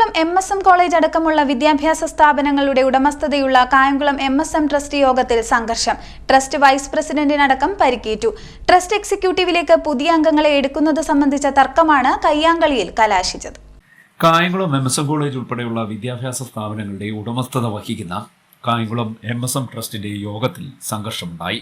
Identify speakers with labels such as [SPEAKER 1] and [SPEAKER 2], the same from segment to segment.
[SPEAKER 1] Kayamkulam M S M college അടക്കമുള്ള വിദ്യാഭ്യാസ സ്ഥാപനങ്ങളുടെ ഉടമസ്ഥതയുള്ള Kayamkulam M S M trust യോഗത്തിൽ സംഘർഷം. ട്രസ്റ്റ് വൈസ് പ്രസിഡന്റിനടക്കം പരിക്കേറ്റു. ട്രസ്റ്റ് എക്സിക്യൂട്ടീവിലേക്ക് പുതിയ അംഗങ്ങളെ എടുക്കുന്നത് സംബന്ധിച്ച തർക്കമാണ് കയ്യാങ്കളിയിൽ കലാശിച്ചത്.
[SPEAKER 2] Kayamkulam M S M college ഉൾപ്പെടെയുള്ള വിദ്യാഭ്യാസ സ്ഥാപനങ്ങളുടെ ഉടമസ്ഥത വഹിക്കുന്ന കായംകുളം എം എസ് എം ട്രസ്റ്റിന്റെ യോഗത്തിൽ സംഘർഷമുണ്ടായി.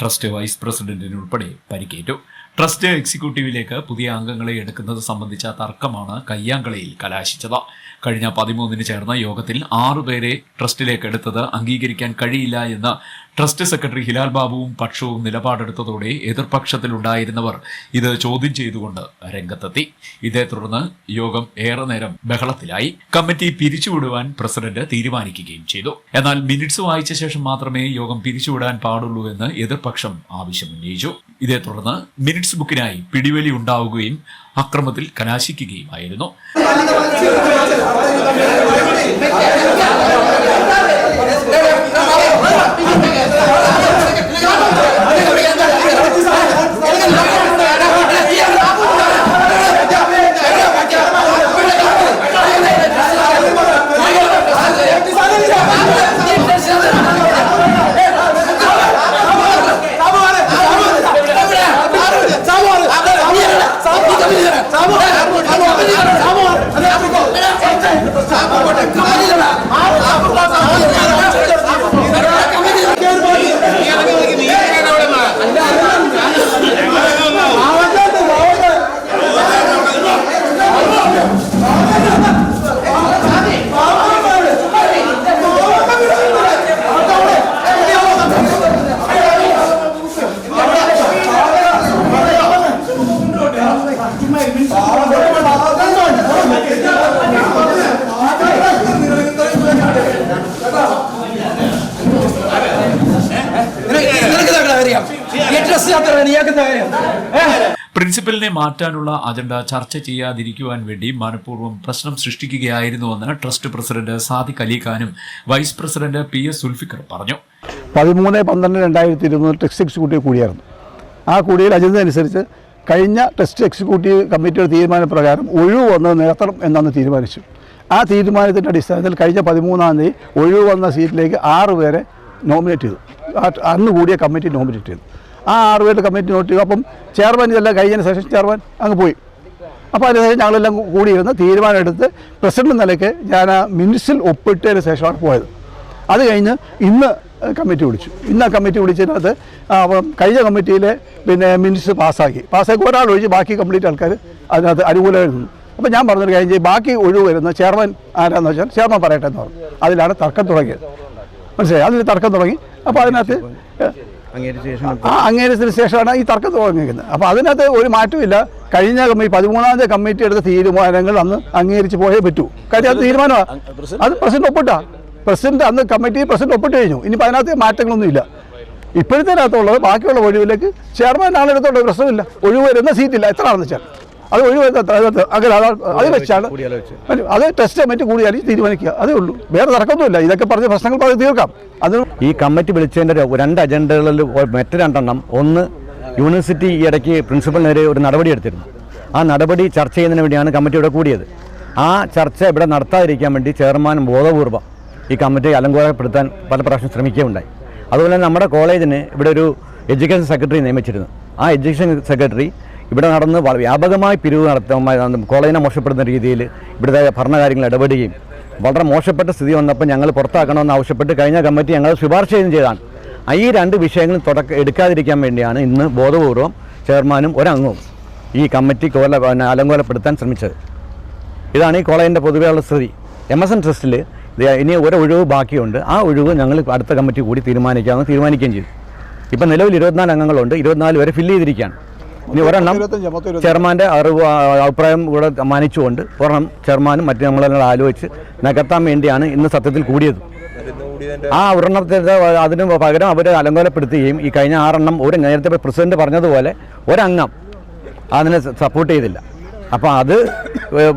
[SPEAKER 2] ട്രസ്റ്റ് വൈസ് പ്രസിഡന്റിനുൾപ്പെടെ പരിക്കേറ്റു. ട്രസ്റ്റ് എക്സിക്യൂട്ടീവിലേക്ക് പുതിയ അംഗങ്ങളെ എടുക്കുന്നത് സംബന്ധിച്ച തർക്കമാണ് കയ്യാങ്കളിയിൽ കലാശിച്ചത്. കഴിഞ്ഞ പതിമൂന്നിന് ചേർന്ന യോഗത്തിൽ ആറുപേരെ ട്രസ്റ്റിലേക്ക് എടുത്തത് അംഗീകരിക്കാൻ കഴിയില്ല എന്ന് ട്രസ്റ്റ് സെക്രട്ടറി ഹിലാൽ ബാബുവും പക്ഷവും നിലപാടെടുത്തതോടെ എതിർപക്ഷത്തിലുണ്ടായിരുന്നവർ ഇത് ചോദ്യം ചെയ്തുകൊണ്ട് രംഗത്തെത്തി ഇതേ തുടർന്ന് യോഗം ഏറെ നേരം ബഹളത്തിലായി കമ്മിറ്റി പിരിച്ചുവിടുവാൻ പ്രസിഡന്റ് തീരുമാനിക്കുകയും ചെയ്തു എന്നാൽ മിനിറ്റ്സ് വായിച്ച ശേഷം മാത്രമേ യോഗം പിരിച്ചുവിടാൻ പാടുള്ളൂ എന്ന് എതിർപക്ഷം ആവശ്യമുന്നയിച്ചു ഇതേ തുടർന്ന് മിനിറ്റ്സ് ബുക്കിനായി പിടിവലി ഉണ്ടാവുകയും അക്രമത്തിൽ കലാശിക്കുകയുമായിരുന്നു
[SPEAKER 3] Pinche Vegas.
[SPEAKER 2] പ്രിൻസിപ്പലിനെ മാറ്റാനുള്ള അജണ്ട ചർച്ച ചെയ്യാതിരിക്കുവാൻ വേണ്ടി മനഃപൂർവം പ്രശ്നം സൃഷ്ടിക്കുകയായിരുന്നുവെന്ന് trust president Sadiq അലിഖാനും vice president P S Sulfikar പറഞ്ഞു.
[SPEAKER 4] പതിമൂന്ന് പന്ത്രണ്ട് രണ്ടായിരത്തി ഇരുപത് ടെസ്റ്റ് എക്സിക്യൂട്ടീവ് കൂടിയായിരുന്നു. ആ കൂടിയിൽ അനുസരിച്ച് കഴിഞ്ഞ ടെസ്റ്റ് എക്സിക്യൂട്ടീവ് കമ്മിറ്റിയുടെ തീരുമാനപ്രകാരം ഒഴിവ് വന്നത് നിരത്തണം എന്നന്ന് തീരുമാനിച്ചു ആ തീരുമാനത്തിന്റെ അടിസ്ഥാനത്തിൽ കഴിഞ്ഞ പതിമൂന്നാം തീയതി ഒഴിവ് വന്ന സീറ്റിലേക്ക് ആറ് പേരെ നോമിനേറ്റ് ചെയ്തു. അന്ന് കൂടിയ കമ്മിറ്റി നോമിനേറ്റ് ചെയ്തു. ആ ആറ് പേരുടെ കമ്മിറ്റി നോട്ട് ചെയ്തു. അപ്പം ചെയർമാൻ ഇതെല്ലാം കഴിഞ്ഞതിന് ശേഷം ചെയർമാൻ അങ്ങ് പോയി. അപ്പോൾ അതിനുശേഷം ഞങ്ങളെല്ലാം കൂടിയിരുന്ന് തീരുമാനമെടുത്ത് പ്രസിഡന്റ് നിലയ്ക്ക് ഞാൻ ആ മിനിറ്റ്സിൽ ഒപ്പിട്ടതിന് ശേഷമാണ് പോയത്. അത് കഴിഞ്ഞ് ഇന്ന് കമ്മിറ്റി വിളിച്ചു. ഇന്ന് കമ്മിറ്റി വിളിച്ചതിനകത്ത് കഴിഞ്ഞ കമ്മിറ്റിയിലെ പിന്നെ മിനിസ് പാസ്സാക്കി. പാസ്സാക്കി ഒരാൾ ഒഴിച്ച് ബാക്കി കംപ്ലീറ്റ് ആൾക്കാർ അതിനകത്ത് അനുകൂലമായി നിന്നു. അപ്പോൾ ഞാൻ പറഞ്ഞൊരു കാര്യം ബാക്കി ഒഴിവ് വരുന്ന ചെയർമാൻ ആരാന്ന് വെച്ചാൽ ചെയർമാൻ പറയട്ടെ എന്ന് പറഞ്ഞു. അതിലാണ് തർക്കം തുടങ്ങിയത്. മനസ്സിലായി? അതിൽ തർക്കം തുടങ്ങി. അപ്പോൾ അതിനകത്ത് ആ അംഗീകരിച്ചതിന് ശേഷമാണ് ഈ തർക്കം തുടങ്ങിയിരിക്കുന്നത്. അപ്പോൾ അതിനകത്ത് ഒരു മാറ്റമില്ല. കഴിഞ്ഞ കമ്മിറ്റി പതിമൂന്നാമത്തെ കമ്മിറ്റി എടുത്ത തീരുമാനങ്ങൾ അന്ന് അംഗീകരിച്ച് പോയേ പറ്റൂ. കാര്യം അത് തീരുമാനമാണ് അത് പ്രസിഡന്റ് ഒപ്പിട്ടാ. പ്രസിഡന്റ് അന്ന് കമ്മിറ്റി പ്രസിഡന്റ് ഒപ്പിട്ട് കഴിഞ്ഞു. ഇനി അതിനകത്ത് മാറ്റങ്ങളൊന്നുമില്ല. ഇപ്പോഴത്തേനകത്തുള്ളത് ബാക്കിയുള്ള ഒഴിവിലേക്ക് ചെയർമാൻ ആളെടുത്തോണ്ട് പ്രശ്നമില്ല. ഒഴിവ് വരുന്ന സീറ്റില്ല. എത്ര ആണെന്ന് വെച്ചാൽ. അത് ഒഴിവാക്കാത്ത അങ്ങനെ അത് അത് വെച്ചാണ് അത് ടെസ്റ്റ് കമ്മിറ്റി കൂടിയാലും തീരുമാനിക്കുക. അതേ ഉള്ളൂ. വേറെ തർക്കമൊന്നുമില്ല. ഇതൊക്കെ പറഞ്ഞ് പ്രശ്നങ്ങൾ പറഞ്ഞ് തീർക്കാം. അത്
[SPEAKER 5] ഈ കമ്മിറ്റി വിളിച്ചതിന്റെ ഒരു രണ്ട് അജണ്ടകളിൽ മറ്റ് രണ്ടെണ്ണം. ഒന്ന് യൂണിവേഴ്സിറ്റി ഈ ഇടയ്ക്ക് പ്രിൻസിപ്പലിനെതിരെ ഒരു നടപടി എടുത്തിരുന്നു. ആ നടപടി ചർച്ച ചെയ്യുന്നതിന് വേണ്ടിയാണ് കമ്മിറ്റി ഇവിടെ കൂടിയത്. ആ ചർച്ച ഇവിടെ നടത്താതിരിക്കാൻ വേണ്ടി ചെയർമാൻ ബോധപൂർവം ഈ കമ്മിറ്റി അലങ്കോലപ്പെടുത്താൻ പല പ്രാവശ്യം ശ്രമിക്കുകയുണ്ടായി. അതുപോലെ തന്നെ നമ്മുടെ കോളേജിന് ഇവിടെ ഒരു എഡ്യൂക്കേഷൻ സെക്രട്ടറി നിയമിച്ചിരുന്നു. ആ എഡ്യൂക്കേഷൻ സെക്രട്ടറി ഇവിടെ നടന്ന് വ്യാപകമായി പിരിവ് നടത്താൻ കോളേജിനെ മോശപ്പെടുന്ന രീതിയിൽ ഇവിടുത്തെ ഭരണകാര്യങ്ങൾ ഇടപെടുകയും വളരെ മോശപ്പെട്ട സ്ഥിതി വന്നപ്പോൾ ഞങ്ങൾ പുറത്താക്കണമെന്ന് ആവശ്യപ്പെട്ട് കഴിഞ്ഞ കമ്മിറ്റി ഞങ്ങൾ ശുപാർശ ചെയ്തും ചെയ്താണ്. ഈ രണ്ട് വിഷയങ്ങളും തുടക്ക എടുക്കാതിരിക്കാൻ വേണ്ടിയാണ് ഇന്ന് ബോധപൂർവം ചെയർമാനും ഒരംഗവും ഈ കമ്മിറ്റി കോല അലങ്കോലപ്പെടുത്താൻ ശ്രമിച്ചത്. ഇതാണ് ഈ കോളേജിന്റെ പൊതുവെയുള്ള സ്ഥിതി. എം എസ് എൻ ട്രസ്റ്റിൽ ഇനി ഒരു ഒഴിവ് ബാക്കിയുണ്ട്. ആ ഒഴിവ് ഞങ്ങൾ അടുത്ത കമ്മിറ്റി കൂടി തീരുമാനിക്കാമെന്ന് തീരുമാനിക്കുകയും ചെയ്തു. ഇപ്പം നിലവിൽ ഇരുപത്തിനാല് അംഗങ്ങളുണ്ട്. ഇരുപത്തിനാല് വരെ ഫില്ല് ചെയ്തിരിക്കുകയാണ്. ഇനി ഒരെണ്ണം ചെയർമാന്റെ അറിവ് അഭിപ്രായം ഇവിടെ മാനിച്ചുകൊണ്ട് ഒരെണ്ണം ചെയർമാനും മറ്റു നമ്മളെല്ലാം ആലോചിച്ച് നികത്താൻ വേണ്ടിയാണ് ഇന്ന് സത്യത്തിൽ കൂടിയത്. ആ ഒരെണ്ണത്തെ അതിന് പകരം അവർ അലങ്കോലപ്പെടുത്തുകയും ഈ കഴിഞ്ഞ ആറെണ്ണം ഒരു നേരത്തെ പ്രസിഡന്റ് പറഞ്ഞതുപോലെ ഒരംഗം അതിനെ സപ്പോർട്ട് ചെയ്തില്ല. അപ്പോൾ അത്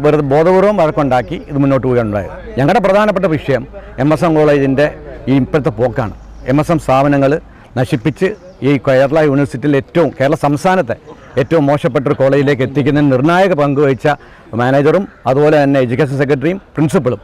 [SPEAKER 5] വെറുതെ ബോധപൂർവം വഴക്കുണ്ടാക്കി ഇത് മുന്നോട്ട് പോവുകയുണ്ടായത് ഞങ്ങളുടെ പ്രധാനപ്പെട്ട വിഷയം എം എസ് എം കോളേജിന്റെ ഈ ഇപ്പോഴത്തെ പോക്കാണ്. എം എസ് എം സ്ഥാപനങ്ങൾ നശിപ്പിച്ച് ഈ കേരള യൂണിവേഴ്സിറ്റിയിൽ ഏറ്റവും കേരള സംസ്ഥാനത്തെ ഏറ്റവും മോശപ്പെട്ടൊരു കോളേജിലേക്ക് എത്തിക്കുന്നതിന് നിർണായക പങ്ക് വഹിച്ച മാനേജറും അതുപോലെ തന്നെ എഡ്യൂക്കേഷൻ സെക്രട്ടറിയും പ്രിൻസിപ്പളും.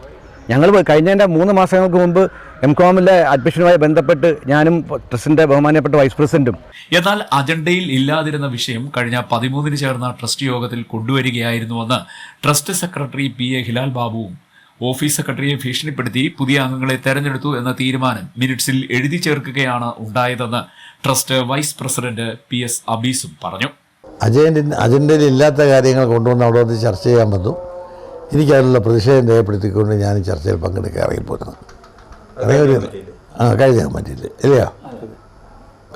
[SPEAKER 5] ഞങ്ങൾ കഴിഞ്ഞതിന്റെ മൂന്ന് മാസങ്ങൾക്ക് മുമ്പ് എം കോമിലെ അഡ്മിഷനുമായി ബന്ധപ്പെട്ട് ഞാനും ട്രസ്റ്റിന്റെ ബഹുമാനപ്പെട്ട വൈസ് പ്രസിഡന്റും.
[SPEAKER 2] എന്നാൽ അജണ്ടയിൽ ഇല്ലാതിരുന്ന വിഷയം കഴിഞ്ഞ പതിമൂന്നിന് ചേർന്ന ട്രസ്റ്റ് യോഗത്തിൽ കൊണ്ടുവരികയായിരുന്നുവെന്ന് trust secretary P A Hilal ബാബുവും office സെക്രട്ടറിയെ ഭീഷണിപ്പെടുത്തി പുതിയ അംഗങ്ങളെ തെരഞ്ഞെടുത്തു എന്ന തീരുമാനം മിനിറ്റ്സിൽ എഴുതി ചേർക്കുകയാണ് ഉണ്ടായതെന്ന് trust vice president P S അബീസും പറഞ്ഞു.
[SPEAKER 6] അജണ്ട അജണ്ടയിൽ ഇല്ലാത്ത കാര്യങ്ങൾ കൊണ്ടുവന്ന് അവിടെ വന്ന് ചർച്ച ചെയ്യാൻ വന്നു. എനിക്കതിലുള്ള പ്രതിഷേധം രേഖപ്പെടുത്തിക്കൊണ്ട് ഞാൻ ചർച്ചയിൽ ഇറങ്ങി ഒരു ആ കഴിഞ്ഞാൽ പറ്റില്ല ഇല്ലയോ?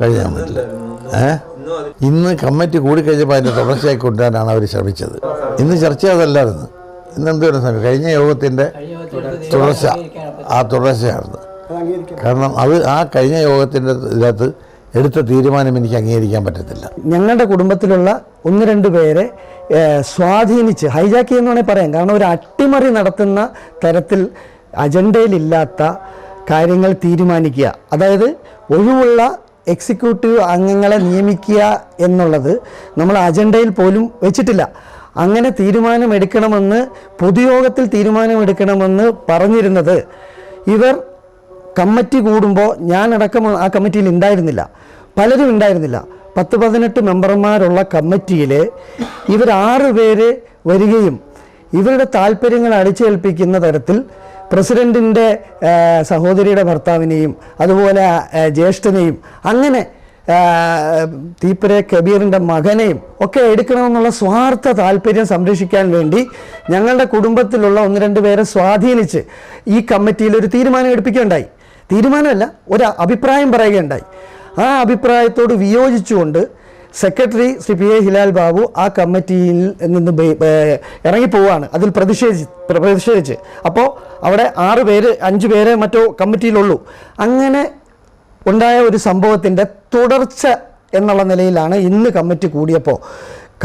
[SPEAKER 6] കഴിഞ്ഞാൽ പറ്റില്ല ഏ? ഇന്ന് കമ്മിറ്റി കൂടിക്കഴിഞ്ഞപ്പോൾ അതിന്റെ തുടർച്ചയായി കൊണ്ടുവരാനാണ് അവർ ശ്രമിച്ചത്. ഇന്ന് ചർച്ച അതല്ലായിരുന്നു. ഇന്ന് എന്തൊരു സമയം കഴിഞ്ഞ യോഗത്തിന്റെ തുടർച്ച. ആ തുടർച്ചയായിരുന്നു. കാരണം അത് ആ കഴിഞ്ഞ യോഗത്തിന്റെ ഇതിനകത്ത് എടുത്ത തീരുമാനം എനിക്ക് അംഗീകരിക്കാൻ പറ്റത്തില്ല.
[SPEAKER 3] ഞങ്ങളുടെ കുടുംബത്തിലുള്ള ഒന്ന് രണ്ട് പേരെ സ്വാധീനിച്ച് ഹൈജാക്ക് ചെയ്യുന്ന വേണമെങ്കിൽ പറയാം. കാരണം ഒരു അട്ടിമറി നടത്തുന്ന തരത്തിൽ അജണ്ടയിലില്ലാത്ത കാര്യങ്ങൾ തീരുമാനിക്കുക. അതായത് ഒഴിവുള്ള എക്സിക്യൂട്ടീവ് അംഗങ്ങളെ നിയമിക്കുക എന്നുള്ളത് നമ്മൾ അജണ്ടയിൽ പോലും വെച്ചിട്ടില്ല. അങ്ങനെ തീരുമാനമെടുക്കണമെന്ന് പൊതുയോഗത്തിൽ തീരുമാനമെടുക്കണമെന്ന് പറഞ്ഞിരുന്നത്. ഇവർ കമ്മിറ്റി കൂടുമ്പോൾ ഞാനടക്കം ആ കമ്മിറ്റിയിൽ ഉണ്ടായിരുന്നില്ല. പലരും ഉണ്ടായിരുന്നില്ല. പത്ത് പതിനെട്ട് മെമ്പർമാരുള്ള കമ്മിറ്റിയിൽ ഇവർ ആറ് പേര് വരികയും ഇവരുടെ താല്പര്യങ്ങൾ അടിച്ചേൽപ്പിക്കുന്ന തരത്തിൽ പ്രസിഡന്റിന്റെ സഹോദരിയുടെ ഭർത്താവിനെയും അതുപോലെ ജ്യേഷ്ഠനെയും അങ്ങനെ തീപ്പരെ കബീറിന്റെ മകനെയും ഒക്കെ എടുക്കണമെന്നുള്ള സ്വാർത്ഥ താല്പര്യം സംരക്ഷിക്കാൻ വേണ്ടി ഞങ്ങളുടെ കുടുംബത്തിലുള്ള ഒന്ന് രണ്ട് പേരെ സ്വാധീനിച്ച് ഈ കമ്മിറ്റിയിൽ ഒരു തീരുമാനം എടുപ്പിക്കുകയുണ്ടായി. തീരുമാനമല്ല ഒരു അഭിപ്രായം പറയുകയുണ്ടായി. ആ അഭിപ്രായത്തോട് വിയോജിച്ചുകൊണ്ട് secretary Shri P A Hilal Babu ആ കമ്മിറ്റിയിൽ നിന്ന് ഇറങ്ങിപ്പോവാണ് അതിൽ പ്രതിഷേധിച്ച് പ്രതിഷേധിച്ച്. അപ്പോൾ അവിടെ ആറ് പേര് അഞ്ച് പേരെ മറ്റോ കമ്മിറ്റിയിലുള്ളൂ. അങ്ങനെ ഉണ്ടായ ഒരു സംഭവത്തിന്റെ തുടർച്ച എന്നുള്ള നിലയിലാണ് ഇന്ന് കമ്മിറ്റി കൂടിയപ്പോൾ.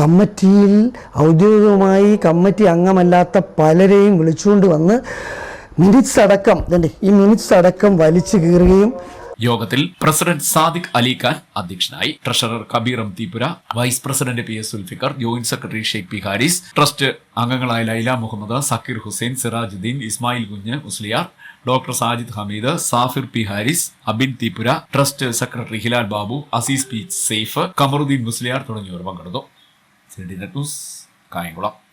[SPEAKER 3] കമ്മിറ്റിയിൽ ഔദ്യോഗികമായി കമ്മിറ്റി അംഗമല്ലാത്ത പലരെയും വിളിച്ചുകൊണ്ട് വന്ന് മിനിറ്റ്സ് അടക്കം ഈ മിനിറ്റ്സ് അടക്കം വലിച്ചു കീറുകയും
[SPEAKER 2] യോഗത്തിൽ പ്രസിഡന്റ് സാദിഖ് അലിഖാൻ അധ്യക്ഷനായി. Treasurer Kabir M Theepura vice president P S Zulfikar joint secretary Sheikh P Haris trust അംഗങ്ങളായ Laila Muhammad Zakir Hussain Sirajuddin Ismail Kunju Musliyar doctor Sajid Hameed Safir P Haris Abin Theepura trust secretary Hilal Babu Aziz P Saif Kamaruddin Musliyar തുടങ്ങിയവർ പങ്കെടുത്തു. കായംകുളം.